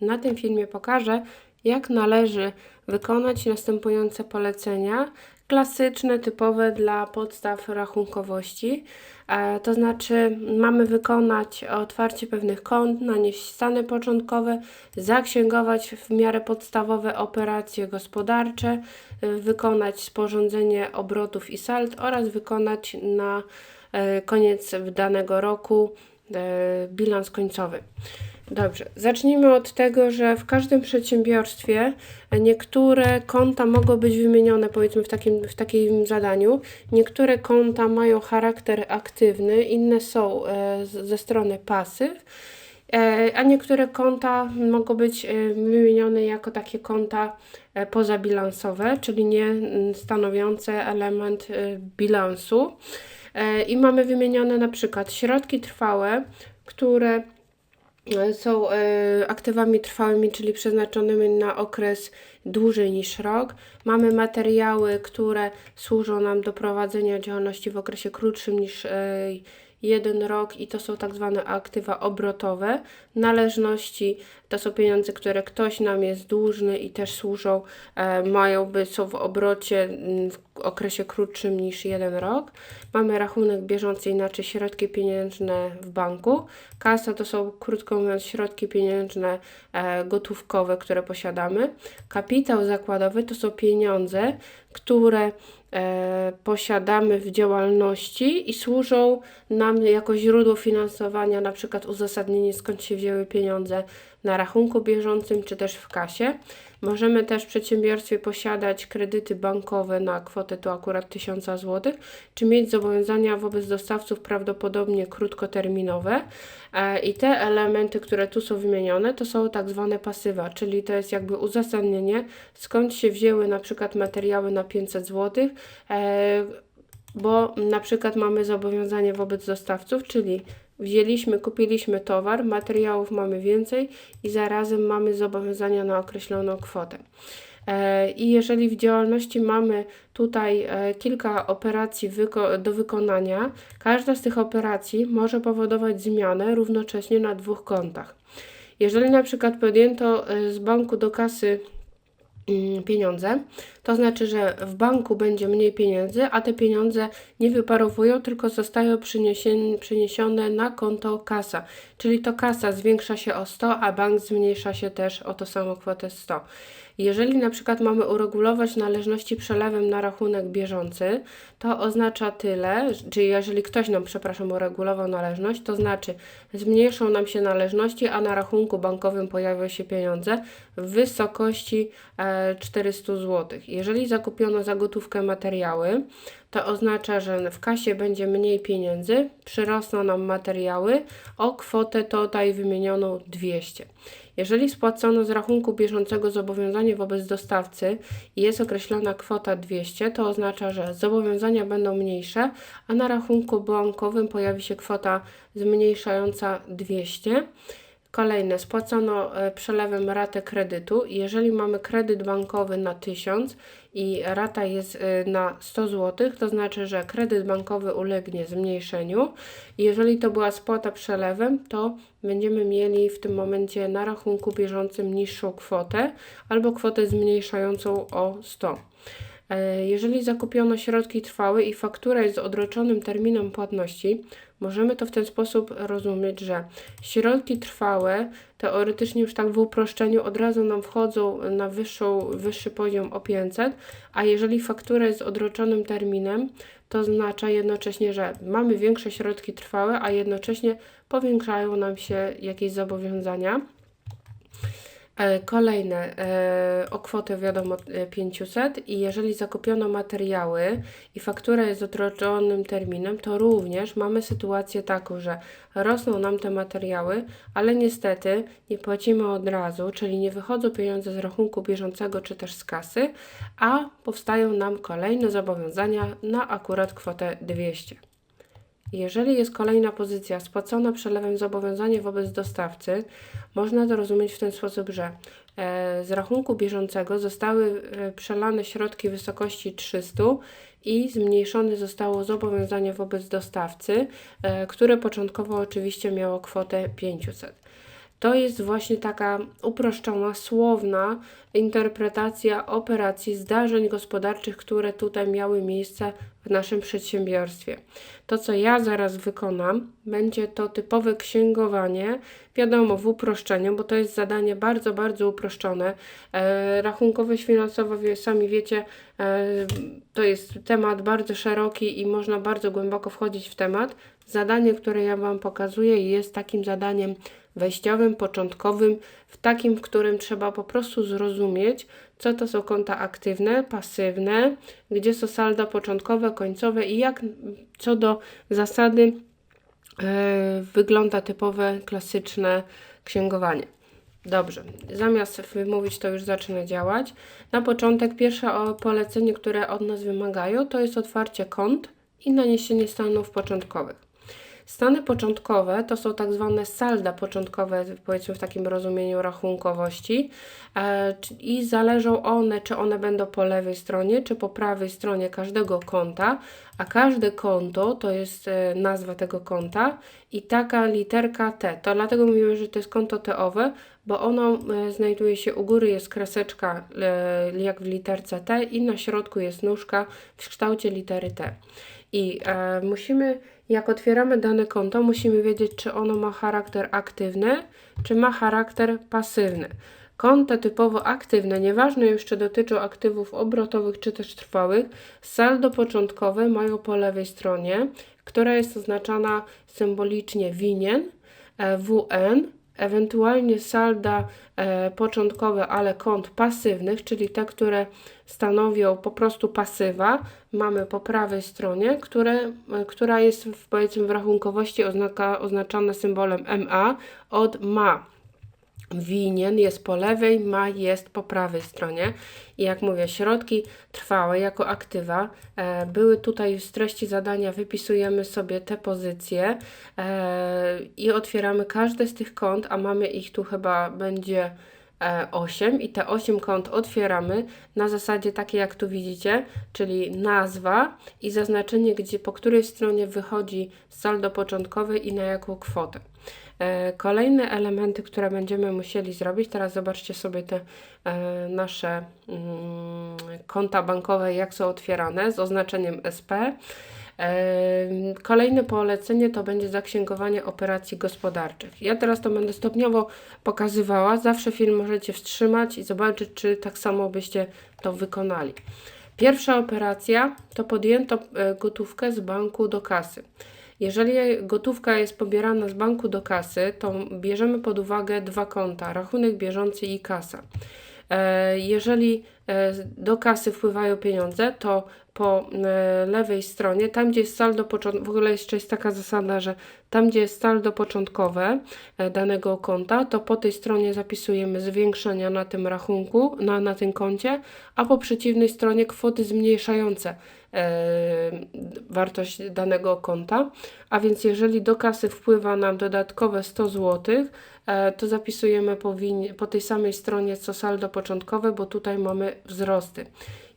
Na tym filmie pokażę, jak należy wykonać następujące polecenia, klasyczne, typowe dla podstaw rachunkowości. E, to znaczy, mamy wykonać otwarcie pewnych kont, nanieść stany początkowe, zaksięgować w miarę podstawowe operacje gospodarcze, y, wykonać sporządzenie obrotów i sald oraz wykonać na e, koniec danego roku e, bilans końcowy. Dobrze, zacznijmy od tego, że w każdym przedsiębiorstwie niektóre konta mogą być wymienione, powiedzmy, w takim, w takim zadaniu. Niektóre konta mają charakter aktywny, inne są e, ze strony pasyw, e, a niektóre konta mogą być e, wymienione jako takie konta pozabilansowe, czyli nie stanowiące element bilansu. I mamy wymienione na przykład środki trwałe, które są e, aktywami trwałymi, czyli przeznaczonymi na okres dłużej niż rok. Mamy materiały, które służą nam do prowadzenia działalności w okresie krótszym niż e, jeden rok i to są tak zwane aktywa obrotowe. Należności to są pieniądze, które ktoś nam jest dłużny i też służą, e, mają być, są w obrocie w okresie krótszym niż jeden rok. Mamy rachunek bieżący, inaczej środki pieniężne w banku. Kasa to są, krótko mówiąc, środki pieniężne e, gotówkowe, które posiadamy. Kapitał zakładowy to są pieniądze, które e, posiadamy w działalności i służą nam jako źródło finansowania, na przykład uzasadnienie skąd się wzięły pieniądze na rachunku bieżącym czy też w kasie. Możemy też w przedsiębiorstwie posiadać kredyty bankowe na kwotę tu akurat 1000 zł, czy mieć zobowiązania wobec dostawców prawdopodobnie krótkoterminowe. E, I te elementy, które tu są wymienione, to są tak zwane pasywa, czyli to jest jakby uzasadnienie, skąd się wzięły na przykład materiały na 500 zł, e, bo na przykład mamy zobowiązanie wobec dostawców, czyli wzięliśmy, kupiliśmy towar, materiałów mamy więcej i zarazem mamy zobowiązania na określoną kwotę. E, I jeżeli w działalności mamy tutaj e, kilka operacji do wykonania, każda z tych operacji może powodować zmianę równocześnie na dwóch kontach. Jeżeli na przykład podjęto e, z banku do kasy pieniądze, to znaczy, że w banku będzie mniej pieniędzy, a te pieniądze nie wyparowują, tylko zostają przeniesione na konto kasa. Czyli to kasa zwiększa się o 100, a bank zmniejsza się też o tą samą kwotę 100. Jeżeli na przykład mamy uregulować należności przelewem na rachunek bieżący, to oznacza tyle, czyli jeżeli ktoś nam, przepraszam, uregulował należność, to znaczy zmniejszą nam się należności, a na rachunku bankowym pojawią się pieniądze w wysokości e, 400 zł. Jeżeli zakupiono za gotówkę materiały, to oznacza, że w kasie będzie mniej pieniędzy, przyrosną nam materiały o kwotę tutaj wymienioną 200. Jeżeli spłacono z rachunku bieżącego zobowiązanie wobec dostawcy i jest określona kwota 200, to oznacza, że zobowiązania będą mniejsze, a na rachunku bankowym pojawi się kwota zmniejszająca 200. Kolejne, spłacono e, przelewem ratę kredytu. Jeżeli mamy kredyt bankowy na 1000 i rata jest e, na 100 zł, to znaczy, że kredyt bankowy ulegnie zmniejszeniu. Jeżeli to była spłata przelewem, to będziemy mieli w tym momencie na rachunku bieżącym niższą kwotę albo kwotę zmniejszającą o 100. E, Jeżeli zakupiono środki trwałe i faktura jest z odroczonym terminem płatności, możemy to w ten sposób rozumieć, że środki trwałe teoretycznie już tak w uproszczeniu od razu nam wchodzą na wyższą, wyższy poziom o 500, a jeżeli faktura jest z odroczonym terminem, to oznacza jednocześnie, że mamy większe środki trwałe, a jednocześnie powiększają nam się jakieś zobowiązania. E, Kolejne e, o kwotę wiadomo e, 500 i jeżeli zakupiono materiały i faktura jest odroczonym terminem, to również mamy sytuację taką, że rosną nam te materiały, ale niestety nie płacimy od razu, czyli nie wychodzą pieniądze z rachunku bieżącego czy też z kasy, a powstają nam kolejne zobowiązania na akurat kwotę 200. Jeżeli jest kolejna pozycja spłacona przelewem zobowiązanie wobec dostawcy, można to rozumieć w ten sposób, że e, z rachunku bieżącego zostały e, przelane środki w wysokości 300 i zmniejszone zostało zobowiązanie wobec dostawcy, e, które początkowo oczywiście miało kwotę 500. To jest właśnie taka uproszczona, słowna interpretacja operacji, zdarzeń gospodarczych, które tutaj miały miejsce w naszym przedsiębiorstwie. To, co ja zaraz wykonam, będzie to typowe księgowanie, wiadomo, w uproszczeniu, bo to jest zadanie bardzo, bardzo uproszczone. E, rachunkowość finansowa, wie, sami wiecie, e, to jest temat bardzo szeroki i można bardzo głęboko wchodzić w temat. Zadanie, które ja Wam pokazuję, jest takim zadaniem wejściowym, początkowym, w takim, w którym trzeba po prostu zrozumieć, co to są konta aktywne, pasywne, gdzie są salda początkowe, końcowe i jak co do zasady e, wygląda typowe, klasyczne księgowanie. Dobrze, zamiast wymówić to już zaczyna działać. Na początek pierwsze polecenie, które od nas wymagają, to jest otwarcie kont i naniesienie stanów początkowych. Stany początkowe to są tak zwane salda początkowe, powiedzmy w takim rozumieniu rachunkowości, e, i zależą one, czy one będą po lewej stronie, czy po prawej stronie każdego konta, a każde konto to jest e, nazwa tego konta i taka literka T. To dlatego mówimy, że to jest konto T-owe, bo ono e, znajduje się u góry, jest kreseczka jak w literce T i na środku jest nóżka w kształcie litery T. I e, musimy, jak otwieramy dane konto, musimy wiedzieć, czy ono ma charakter aktywny, czy ma charakter pasywny. Konta typowo aktywne, nieważne już czy dotyczą aktywów obrotowych czy też trwałych, saldo początkowe mają po lewej stronie, która jest oznaczana symbolicznie winien, e, WN, ewentualnie salda e, początkowe, ale kont pasywnych, czyli te, które stanowią po prostu pasywa, mamy po prawej stronie, które, e, która jest w, powiedzmy w rachunkowości oznaka, oznaczana symbolem MA od ma. Winien jest po lewej, ma jest po prawej stronie. I jak mówię, środki trwałe jako aktywa e, były tutaj z treści zadania, wypisujemy sobie te pozycje e, i otwieramy każde z tych kont, a mamy ich tu chyba będzie e, 8 i te 8 kont otwieramy na zasadzie takiej jak tu widzicie, czyli nazwa i zaznaczenie, gdzie po której stronie wychodzi saldo początkowe i na jaką kwotę. E, Kolejne elementy, które będziemy musieli zrobić, teraz zobaczcie sobie te e, nasze mm, konta bankowe, jak są otwierane z oznaczeniem SP. E, Kolejne polecenie to będzie zaksięgowanie operacji gospodarczych. Ja teraz to będę stopniowo pokazywała. Zawsze film możecie wstrzymać i zobaczyć, czy tak samo byście to wykonali. Pierwsza operacja to podjęto gotówkę z banku do kasy. Jeżeli gotówka jest pobierana z banku do kasy, to bierzemy pod uwagę dwa konta: rachunek bieżący i kasa. E, Jeżeli e, do kasy wpływają pieniądze, to po e, lewej stronie, tam gdzie jest saldo początkowe, w ogóle jeszcze jest taka zasada, że tam gdzie jest saldo początkowe danego konta, to po tej stronie zapisujemy zwiększenia na tym rachunku, na, na tym koncie, a po przeciwnej stronie kwoty zmniejszające wartość danego konta. A więc jeżeli do kasy wpływa nam dodatkowe 100 zł, e, to zapisujemy po, po tej samej stronie co saldo początkowe, bo tutaj mamy wzrosty.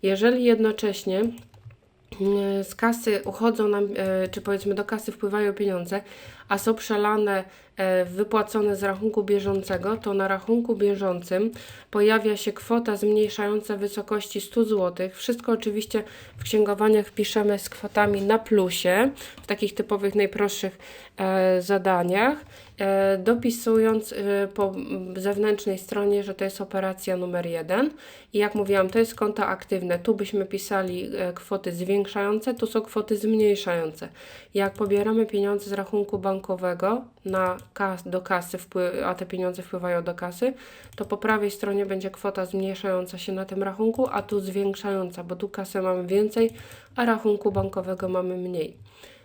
Jeżeli jednocześnie e, z kasy uchodzą nam, e, czy powiedzmy do kasy wpływają pieniądze, a są przelane, e, wypłacone z rachunku bieżącego, to na rachunku bieżącym pojawia się kwota zmniejszająca wysokości 100 zł. Wszystko oczywiście w księgowaniach piszemy z kwotami na plusie, w takich typowych, najprostszych e, zadaniach, dopisując e, po zewnętrznej stronie, że to jest operacja numer jeden. I jak mówiłam, to jest konta aktywne. Tu byśmy pisali e, kwoty zwiększające, tu są kwoty zmniejszające. Jak pobieramy pieniądze z rachunku bankowego na kas, do kasy, a te pieniądze wpływają do kasy, to po prawej stronie będzie kwota zmniejszająca się na tym rachunku, a tu zwiększająca, bo tu kasę mamy więcej, a rachunku bankowego mamy mniej.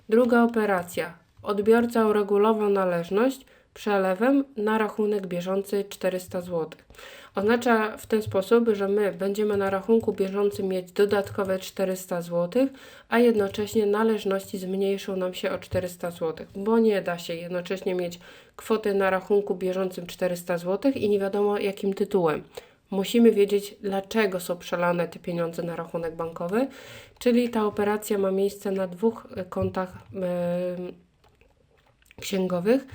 Druga operacja. Odbiorca uregulował należność przelewem na rachunek bieżący 400 zł. Oznacza w ten sposób, że my będziemy na rachunku bieżącym mieć dodatkowe 400 zł, a jednocześnie należności zmniejszą nam się o 400 zł, bo nie da się jednocześnie mieć kwoty na rachunku bieżącym 400 zł i nie wiadomo jakim tytułem. Musimy wiedzieć, dlaczego są przelane te pieniądze na rachunek bankowy, czyli ta operacja ma miejsce na dwóch kontach em, księgowych.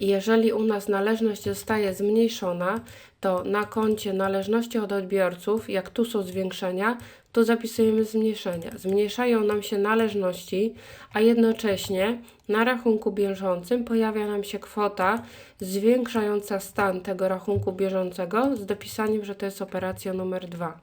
I jeżeli u nas należność zostaje zmniejszona, to na koncie należności od odbiorców, jak tu są zwiększenia, to zapisujemy zmniejszenia. Zmniejszają nam się należności, a jednocześnie na rachunku bieżącym pojawia nam się kwota zwiększająca stan tego rachunku bieżącego z dopisaniem, że to jest operacja numer 2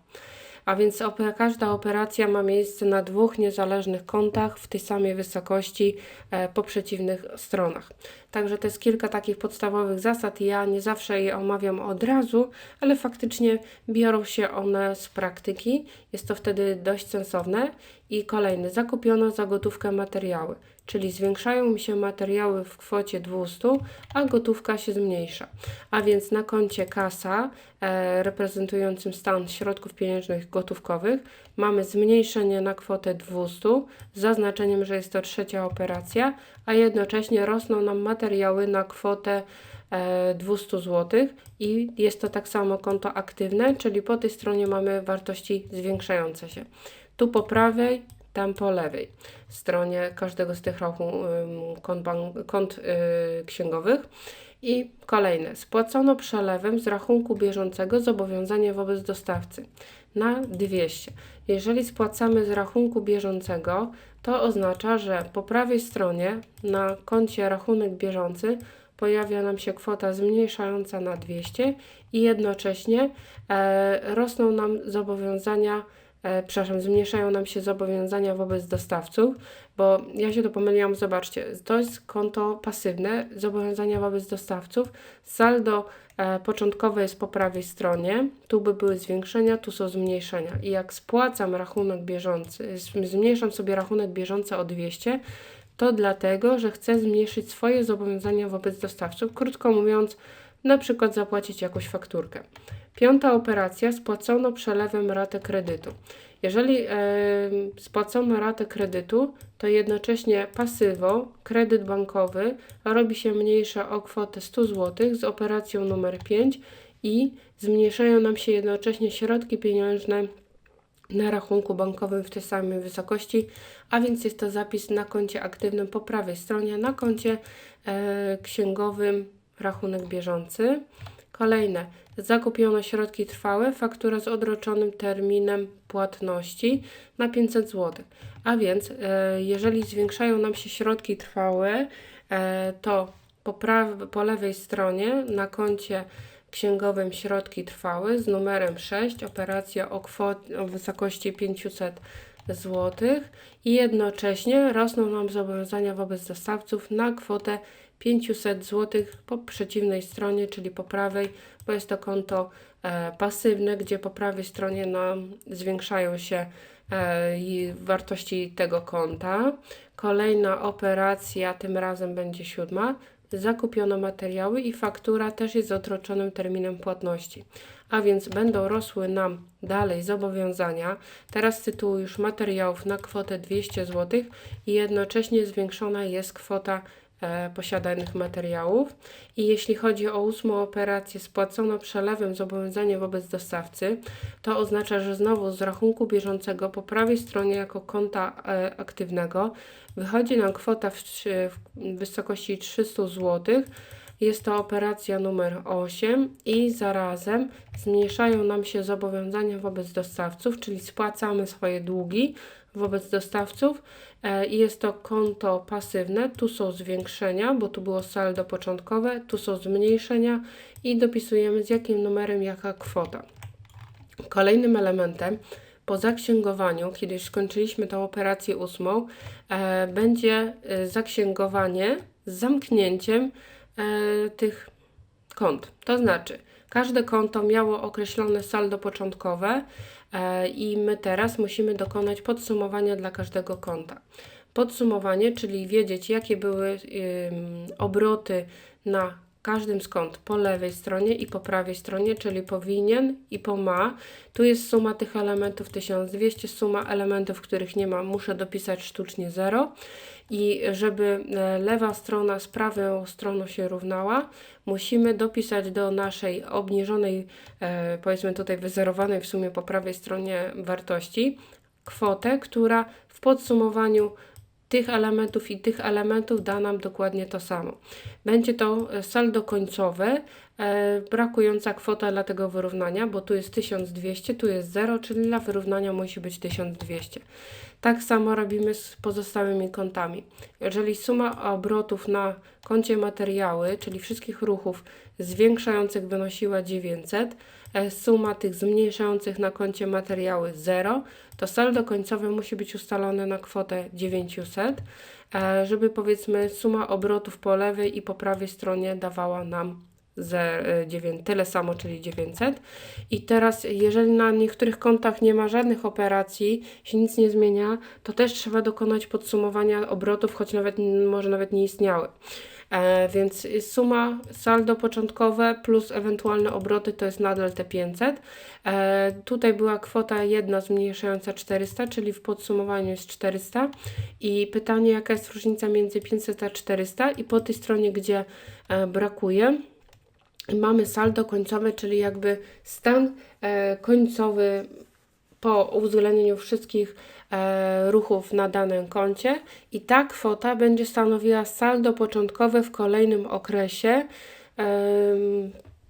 a więc każda operacja ma miejsce na dwóch niezależnych kontach w tej samej wysokości e, po przeciwnych stronach. Także to jest kilka takich podstawowych zasad. Ja nie zawsze je omawiam od razu, ale faktycznie biorą się one z praktyki. Jest to wtedy dość sensowne. I kolejny, zakupiono za gotówkę materiały, czyli zwiększają mi się materiały w kwocie 200, a gotówka się zmniejsza. A więc na koncie kasa e, reprezentującym stan środków pieniężnych gotówkowych mamy zmniejszenie na kwotę 200 z zaznaczeniem, że jest to trzecia operacja, a jednocześnie rosną nam materiały na kwotę e, 200 zł i jest to tak samo konto aktywne, czyli po tej stronie mamy wartości zwiększające się. Tu po prawej, tam po lewej stronie każdego z tych ym, kont, bank, kont yy, księgowych. I kolejne. Spłacono przelewem z rachunku bieżącego zobowiązanie wobec dostawcy na 200. Jeżeli spłacamy z rachunku bieżącego, to oznacza, że po prawej stronie na koncie rachunek bieżący pojawia nam się kwota zmniejszająca na 200 i jednocześnie e, rosną nam zobowiązania e, przepraszam, zmniejszają nam się zobowiązania wobec dostawców, bo ja się to pomyliłam, zobaczcie, to jest konto pasywne, zobowiązania wobec dostawców, saldo e, początkowe jest po prawej stronie, tu by były zwiększenia, tu są zmniejszenia i jak spłacam rachunek bieżący, zmniejszam sobie rachunek bieżący o 200, to dlatego, że chcę zmniejszyć swoje zobowiązania wobec dostawców, krótko mówiąc, na przykład zapłacić jakąś fakturkę. Piąta operacja spłacono przelewem ratę kredytu. Jeżeli e, spłacono ratę kredytu, to jednocześnie pasywo, kredyt bankowy robi się mniejsze o kwotę 100 zł z operacją numer 5 i zmniejszają nam się jednocześnie środki pieniężne na rachunku bankowym w tej samej wysokości, a więc jest to zapis na koncie aktywnym po prawej stronie, na koncie e, księgowym rachunek bieżący. Kolejne, zakupiono środki trwałe, faktura z odroczonym terminem płatności na 500 zł. A więc, e, jeżeli zwiększają nam się środki trwałe, e, to po, praw- po lewej stronie na koncie księgowym środki trwałe z numerem 6, operacja o, kwot- o wysokości 500 zł i jednocześnie rosną nam zobowiązania wobec dostawców na kwotę 500 zł po przeciwnej stronie, czyli po prawej, bo jest to konto e, pasywne, gdzie po prawej stronie nam zwiększają się e, wartości tego konta. Kolejna operacja, tym razem będzie siódma. Zakupiono materiały i faktura też jest z terminem płatności. A więc będą rosły nam dalej zobowiązania, teraz z tytułu już materiałów na kwotę 200 zł i jednocześnie zwiększona jest kwota posiadanych materiałów. I jeśli chodzi o ósmą operację, spłacono przelewem zobowiązanie wobec dostawcy, to oznacza, że znowu z rachunku bieżącego po prawej stronie jako konta e, aktywnego wychodzi nam kwota w, w wysokości 300 zł. Jest to operacja numer 8 i zarazem zmniejszają nam się zobowiązania wobec dostawców, czyli spłacamy swoje długi wobec dostawców e, i jest to konto pasywne. Tu są zwiększenia, bo tu było saldo początkowe, tu są zmniejszenia i dopisujemy z jakim numerem jaka kwota. Kolejnym elementem po zaksięgowaniu, kiedy już skończyliśmy tą operację ósmą, e, będzie e, zaksięgowanie z zamknięciem e, tych kont. To znaczy, każde konto miało określone saldo początkowe e, i my teraz musimy dokonać podsumowania dla każdego konta. Podsumowanie, czyli wiedzieć, jakie były obroty na każdym kont po lewej stronie i po prawej stronie, czyli powinien i po ma. Tu jest suma tych elementów 1200, suma elementów, których nie ma, muszę dopisać sztucznie 0. I żeby e, lewa strona z prawą stroną się równała, musimy dopisać do naszej obniżonej, e, powiedzmy tutaj wyzerowanej w sumie po prawej stronie wartości, kwotę, która w podsumowaniu tych elementów i tych elementów da nam dokładnie to samo. Będzie to e, saldo końcowe, e, brakująca kwota dla tego wyrównania, bo tu jest 1200, tu jest 0, czyli dla wyrównania musi być 1200. Tak samo robimy z pozostałymi kontami. Jeżeli suma obrotów na koncie materiały, czyli wszystkich ruchów zwiększających wynosiła 900, e, suma tych zmniejszających na koncie materiały 0, to saldo końcowe musi być ustalone na kwotę 900, e, żeby powiedzmy suma obrotów po lewej i po prawej stronie dawała nam ze 9, tyle samo, czyli 900. I teraz, jeżeli na niektórych kontach nie ma żadnych operacji, się nic nie zmienia, to też trzeba dokonać podsumowania obrotów, choć nawet może nawet nie istniały. E, więc suma saldo początkowe plus ewentualne obroty to jest nadal te 500. E, tutaj była kwota jedna zmniejszająca 400, czyli w podsumowaniu jest 400. I pytanie, jaka jest różnica między 500 a 400 i po tej stronie, gdzie e, brakuje, mamy saldo końcowe, czyli jakby stan końcowy po uwzględnieniu wszystkich e, ruchów na danym koncie i ta kwota będzie stanowiła saldo początkowe w kolejnym okresie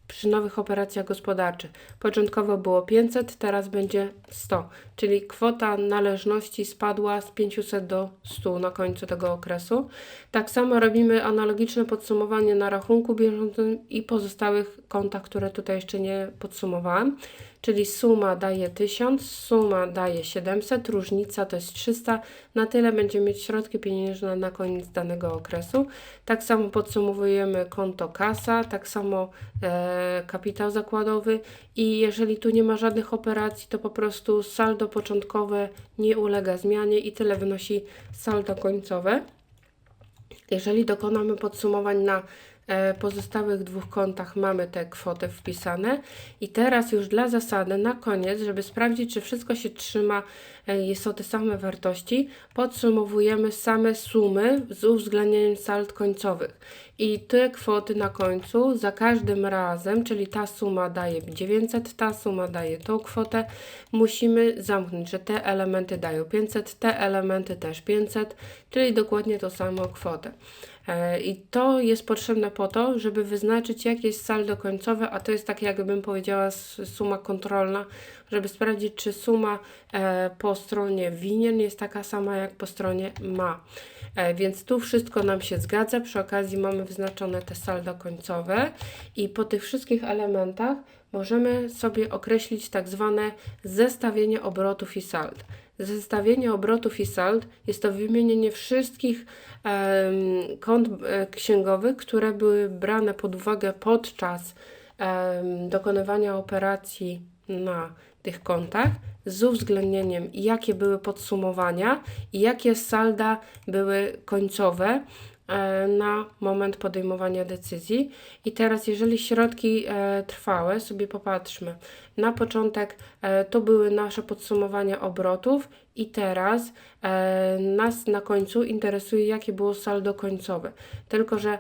przy nowych operacjach gospodarczych. Początkowo było 500, teraz będzie 100, czyli kwota należności spadła z 500 do 100 na końcu tego okresu. Tak samo robimy analogiczne podsumowanie na rachunku bieżącym i pozostałych kontach, które tutaj jeszcze nie podsumowałam czyli suma daje 1000, suma daje 700, różnica to jest 300. Na tyle będziemy mieć środki pieniężne na koniec danego okresu. Tak samo podsumowujemy konto kasa, tak samo e, kapitał zakładowy i jeżeli tu nie ma żadnych operacji, to po prostu saldo początkowe nie ulega zmianie i tyle wynosi saldo końcowe. Jeżeli dokonamy podsumowań na pozostałych dwóch kontach mamy te kwoty wpisane i teraz już dla zasady na koniec, żeby sprawdzić czy wszystko się trzyma, e, są te same wartości, podsumowujemy same sumy z uwzględnieniem sald końcowych i te kwoty na końcu za każdym razem, czyli ta suma daje 900, ta suma daje tą kwotę, musimy zamknąć, że te elementy dają 500, te elementy też 500, czyli dokładnie tą samą kwotę. E, I to jest potrzebne po to, żeby wyznaczyć jakie jest saldo końcowe, a to jest tak jakbym powiedziała suma kontrolna, żeby sprawdzić czy suma e, po stronie winien jest taka sama jak po stronie ma. E, więc tu wszystko nam się zgadza. Przy okazji mamy wyznaczone te saldo końcowe i po tych wszystkich elementach możemy sobie określić tak zwane zestawienie obrotów i sald. Zestawienie obrotów i sald jest to wymienienie wszystkich um, kont e, księgowych, które były brane pod uwagę podczas dokonywania operacji na tych kontach z uwzględnieniem, jakie były podsumowania i jakie salda były końcowe e, na moment podejmowania decyzji. I teraz, jeżeli środki e, trwałe, sobie popatrzmy. Na początek e, to były nasze podsumowania obrotów, i teraz nas na końcu interesuje, jakie było saldo końcowe. Tylko, że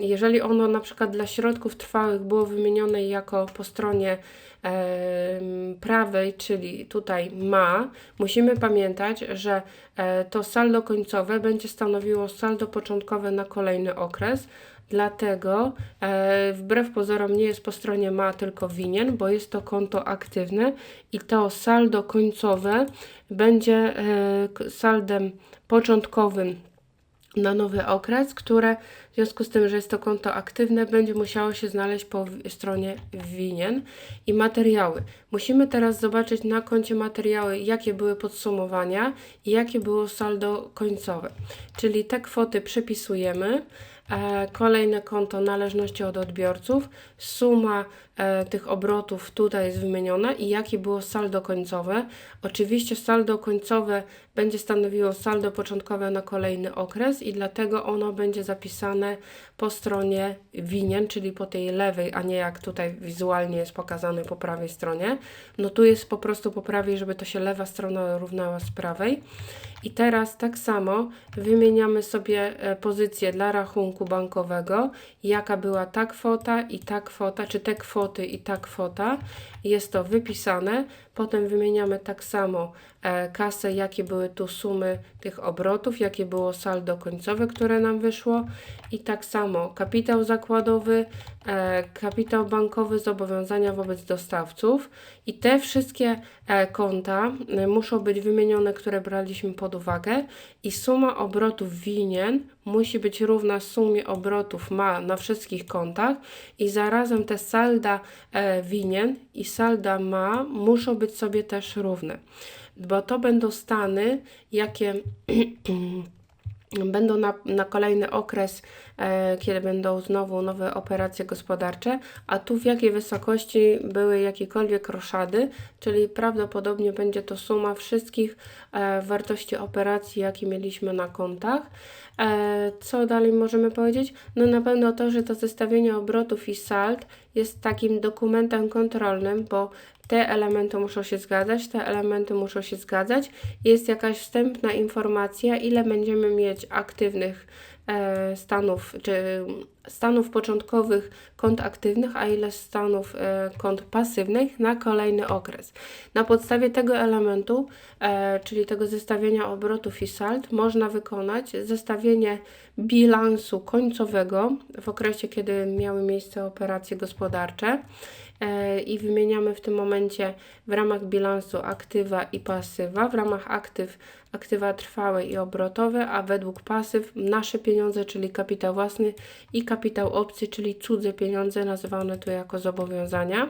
jeżeli ono na przykład dla środków trwałych było wymienione jako po stronie prawej, czyli tutaj ma, musimy pamiętać, że e, to saldo końcowe będzie stanowiło saldo początkowe na kolejny okres. Dlatego e, wbrew pozorom nie jest po stronie ma, tylko winien, bo jest to konto aktywne i to saldo końcowe będzie e, saldem początkowym na nowy okres, które w związku z tym, że jest to konto aktywne, będzie musiało się znaleźć po stronie winien i materiały. Musimy teraz zobaczyć na koncie materiały, jakie były podsumowania i jakie było saldo końcowe. Czyli te kwoty przepisujemy. E, kolejne konto należności od odbiorców, suma e, tych obrotów tutaj jest wymieniona i jakie było saldo końcowe. Oczywiście saldo końcowe będzie stanowiło saldo początkowe na kolejny okres i dlatego ono będzie zapisane one po stronie winien, czyli po tej lewej, a nie jak tutaj wizualnie jest pokazane po prawej stronie. No tu jest po prostu po prawej, żeby to się lewa strona równała z prawej. I teraz tak samo wymieniamy sobie e, pozycję dla rachunku bankowego, jaka była ta kwota i ta kwota, czy te kwoty i ta kwota. Jest to wypisane. Potem wymieniamy tak samo e, kasę, jakie były tu sumy tych obrotów, jakie było saldo końcowe, które nam wyszło. I tak samo kapitał zakładowy, e, kapitał bankowy, zobowiązania wobec dostawców. I te wszystkie e, konta e, muszą być wymienione, które braliśmy pod uwagę. I suma obrotów winien musi być równa sumie obrotów ma na wszystkich kontach. I zarazem te salda e, winien i salda ma muszą być sobie też równe. Bo to będą stany, jakie będą na, na kolejny okres, kiedy będą znowu nowe operacje gospodarcze, a tu w jakiej wysokości były jakiekolwiek roszady, czyli prawdopodobnie będzie to suma wszystkich e, wartości operacji, jakie mieliśmy na kontach. E, co dalej możemy powiedzieć? No na pewno to, że to zestawienie obrotów i sald jest takim dokumentem kontrolnym, bo te elementy muszą się zgadzać, te elementy muszą się zgadzać. Jest jakaś wstępna informacja, ile będziemy mieć aktywnych e, stanów, czy stanów początkowych kont aktywnych, a ile stanów e, kont pasywnych na kolejny okres. Na podstawie tego elementu, e, czyli tego zestawienia obrotów i sald, można wykonać zestawienie bilansu końcowego w okresie, kiedy miały miejsce operacje gospodarcze e, i wymieniamy w tym momencie w ramach bilansu aktywa i pasywa. W ramach aktyw aktywa trwałe i obrotowe, a według pasyw nasze pieniądze, czyli kapitał własny i kapitał obcy, czyli cudze pieniądze, nazywane tu jako zobowiązania.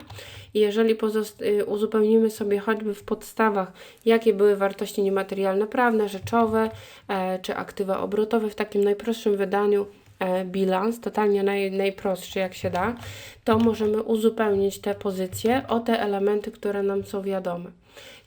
I jeżeli y, uzupełnimy sobie choćby w podstawach, jakie były wartości niematerialne, prawne, rzeczowe e, czy aktywa obrotowe w takim najprostszym wydaniu, e, bilans, totalnie naj, najprostszy jak się da, to możemy uzupełnić te pozycje o te elementy, które nam są wiadome.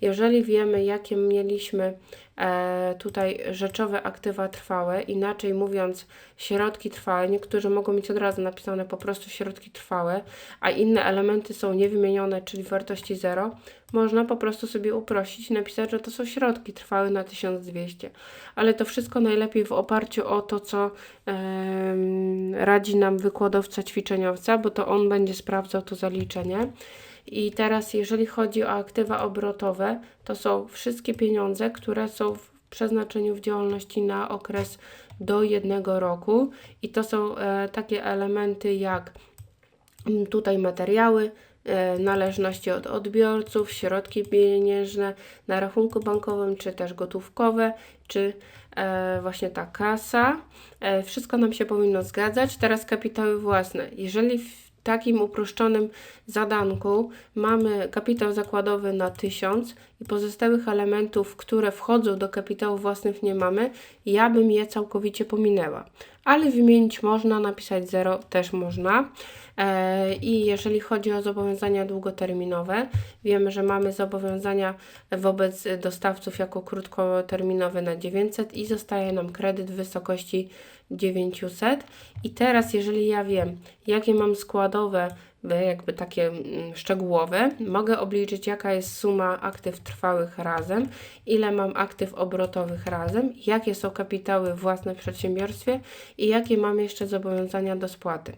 Jeżeli wiemy, jakie mieliśmy e, tutaj rzeczowe aktywa trwałe, inaczej mówiąc środki trwałe, niektórzy mogą mieć od razu napisane po prostu środki trwałe, a inne elementy są niewymienione, czyli wartości 0, można po prostu sobie uprościć i napisać, że to są środki trwałe na 1200. Ale to wszystko najlepiej w oparciu o to, co e, radzi nam wykładowca ćwiczeniowca, bo to on będzie sprawdzał to zaliczenie. I teraz, jeżeli chodzi o aktywa obrotowe, to są wszystkie pieniądze, które są w przeznaczeniu w działalności na okres do jednego roku. I to są e, takie elementy jak mm, tutaj materiały, e, należności od odbiorców, środki pieniężne na rachunku bankowym, czy też gotówkowe, czy e, właśnie ta kasa. E, wszystko nam się powinno zgadzać. Teraz kapitały własne. Jeżeli w takim uproszczonym zadanku mamy kapitał zakładowy na 1000 i pozostałych elementów, które wchodzą do kapitału własnych nie mamy, ja bym je całkowicie pominęła. Ale wymienić można, napisać 0 też można. E, I jeżeli chodzi o zobowiązania długoterminowe, wiemy, że mamy zobowiązania wobec dostawców jako krótkoterminowe na 900 i zostaje nam kredyt w wysokości 900. I teraz, jeżeli ja wiem, jakie mam składowe, jakby takie mm, szczegółowe, mogę obliczyć, jaka jest suma aktyw trwałych razem, ile mam aktyw obrotowych razem, jakie są kapitały własne w przedsiębiorstwie i jakie mam jeszcze zobowiązania do spłaty.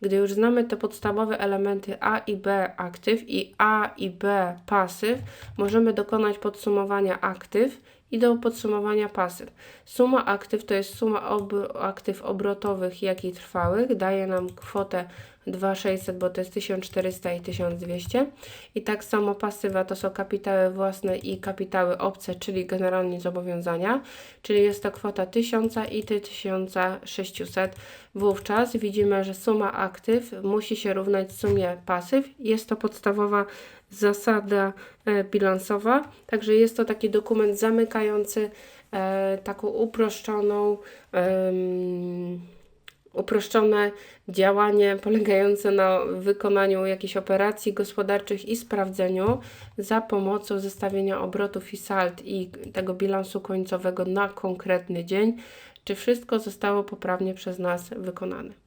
Gdy już znamy te podstawowe elementy A i B aktyw i A i B pasyw, możemy dokonać podsumowania aktyw i do podsumowania pasyw. Suma aktyw to jest suma ob aktyw obrotowych, jak i trwałych. Daje nam kwotę 2600, bo to jest 1400 i 1200. I tak samo pasywa to są kapitały własne i kapitały obce, czyli generalnie zobowiązania, czyli jest to kwota 1000 i 1600. Wówczas widzimy, że suma aktyw musi się równać sumie pasyw. Jest to podstawowa zasada e, bilansowa, także jest to taki dokument zamykający e, taką uproszczoną uproszczone działanie polegające na wykonaniu jakichś operacji gospodarczych i sprawdzeniu za pomocą zestawienia obrotów i sald i tego bilansu końcowego na konkretny dzień, czy wszystko zostało poprawnie przez nas wykonane.